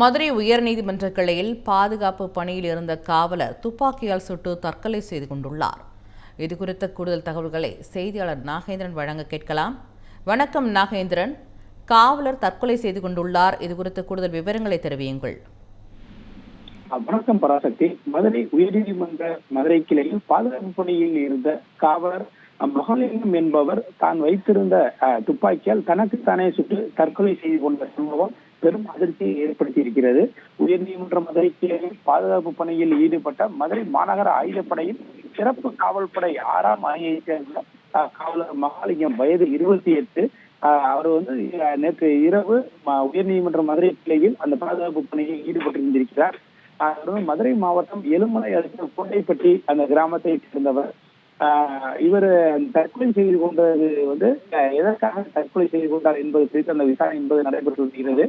மதுரை உயர்நீதிமன்ற கிளையில் பாதுகாப்பு பணியில் இருந்த காவலர் துப்பாக்கியால் சுட்டு தற்கொலை செய்து கொண்டுள்ளார். இது குறித்த கூடுதல் தகவல்களை செய்தியாளர் நாகேந்திரன் வழங்க கேட்கலாம். வணக்கம் நாகேந்திரன். காவலர் தற்கொலை செய்து கொண்டுள்ளார். இது குறித்த கூடுதல் விவரங்களை தெரிவியுங்கள். வணக்கம் பராசக்தி. மதுரை உயர்நீதிமன்ற மதுரை கிளையில் பாதுகாப்பு பணியில் இருந்த காவலர் மகாலிங்கம் என்பவர் தான் வைத்திருந்த துப்பாக்கியால் தனக்கு தானே சுட்டு தற்கொலை செய்து கொண்ட சம்பவம் பெரும் அதிர்ச்சியை ஏற்படுத்தி இருக்கிறது உயர்நீதிமன்ற மதுரை கிளையில் பாதுகாப்பு பணியில் ஈடுபட்ட மதுரை மாநகர ஆயுதப்படையின் சிறப்பு காவல்படை ஆறாம் அணியை சேர்ந்த காவலர் மகாலிங்கம் வயது இருபத்தி எட்டு. அவர் வந்து நேற்று இரவு உயர்நீதிமன்ற மதுரை கிளையில் அந்த பாதுகாப்பு பணியில் ஈடுபட்டிருந்திருக்கிறார். அவர் வந்து மதுரை மாவட்டம் எலுமலை அடுத்த கோட்டைப்பட்டி அந்த கிராமத்தை சேர்ந்தவர். ஆஹ் இவர் தற்கொலை செய்து கொண்டது வந்து எதற்காக தற்கொலை செய்து கொண்டார் என்பது குறித்து அந்த விசாரணை என்பது நடைபெற்று வருகிறது.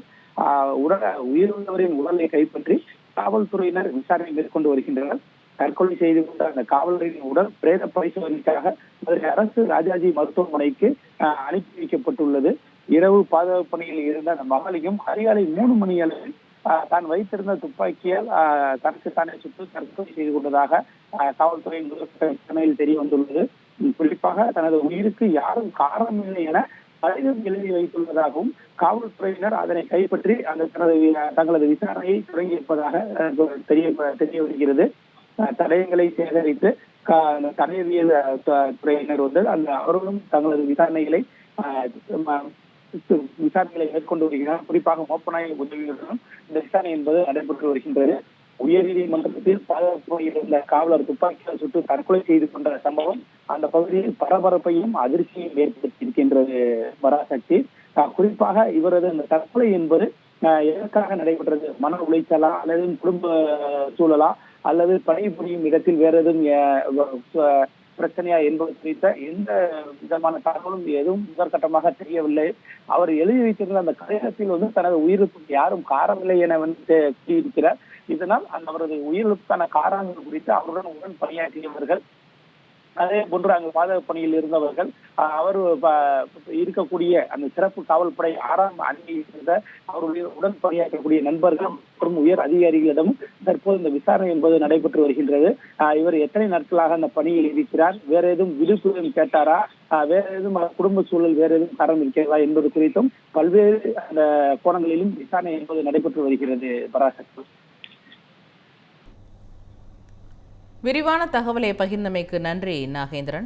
உடல் உயிரிழந்தவரின் உடலை கைப்பற்றி காவல்துறையினர் விசாரணை மேற்கொண்டு வருகின்றனர். தற்கொலை செய்து கொண்ட அந்த காவலரின் உடல் பிரேத பரிசோதனைக்காக மதுரை அரசு ராஜாஜி மருத்துவமனைக்கு அனுப்பி வைக்கப்பட்டுள்ளது. இரவு பாதுகாப்பு பணியில் இருந்த அந்த மகளையும் அதிகாலை மூணு மணி அளவில் ஆஹ், தான் வைத்திருந்த துப்பாக்கியால் ஆஹ், தனக்கு தானே சுட்டு தற்கொலை செய்து கொண்டதாக காவல்துறையின் விசாரணையில் தெரிய வந்துள்ளது குறிப்பாக தனது உயிருக்கு யாரும் காரணம் இல்லை என கடிதம் எழுதி வைத்துள்ளதாகவும் காவல்துறையினர் அதனை கைப்பற்றி அந்த தனது தங்களது விசாரணையை தொடங்கி இருப்பதாக தெரிய தெரிய வருகிறது. தடயங்களை சேகரித்து கா- தடயவியல் துறையினர் வந்து அந்த அவர்களும் தங்களது விசாரணைகளை விசாரணைகளை மேற்கொண்டு வருகிறார். குறிப்பாக மோப்பநாயக உதவியுடனும் இந்த விசாரணை என்பது நடைபெற்று வருகின்றது. உயர்நீதிமன்றத்தில் பாதுகாப்பு இருந்த காவலர் துப்பாக்கியால் சுட்டு தற்கொலை செய்து கொண்ட சம்பவம் அந்த பகுதியில் பரபரப்பையும் அதிர்ச்சியையும் ஏற்படுத்தியிருக்கின்றது பராசக்தி குறிப்பாக இவரது அந்த தற்கொலை என்பது எதற்காக நடைபெற்றது? மன உளைச்சலா அல்லது குடும்ப சூழலா? அல்லது பணிபுரியும் இடத்தில் வேற எதுவும் பிரச்சனையா என்பது குறித்த எந்த விதமான தகவலும் எதுவும் முதற்கட்டமாக தெரியவில்லை. அவர் எழுதி வைத்திருந்த அந்த கடிதத்தில் வந்து தனது உயிருக்கு யாரும் காரணமில்லை என வந்து கூறியிருக்கிறார். இதனால் அந்த அவரது உயிரிழப்புக்கான காரணங்கள் குறித்து அவருடன் உடன் பணியாற்றியவர்கள் அதே போன்று அங்கு பாதுகாப்பு பணியில் இருந்தவர்கள் அவர் இருக்கக்கூடிய அந்த சிறப்பு காவல்படை ஆறாம் அணியை அவருடைய உடன் பணியாற்றக்கூடிய நண்பர்கள் மற்றும் உயர் அதிகாரிகளிடம் தற்போது இந்த விசாரணை என்பது நடைபெற்று வருகின்றது. இவர் எத்தனை நாட்களாக அந்த பணியில் இருக்கிறார்? வேற எதுவும் விடுப்பு கேட்டாரா? அஹ், வேற எதுவும் குடும்ப சூழல் வேற எதுவும் காரணம் இருக்கிறதா என்பது குறித்தும் பல்வேறு அந்த கோணங்களிலும் விசாரணை என்பது நடைபெற்று வருகிறது பராசக்தி விரிவான தகவலை பகிர்ந்தமைக்கு நன்றி நாகேந்திரன்.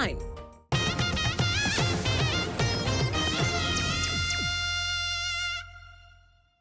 nine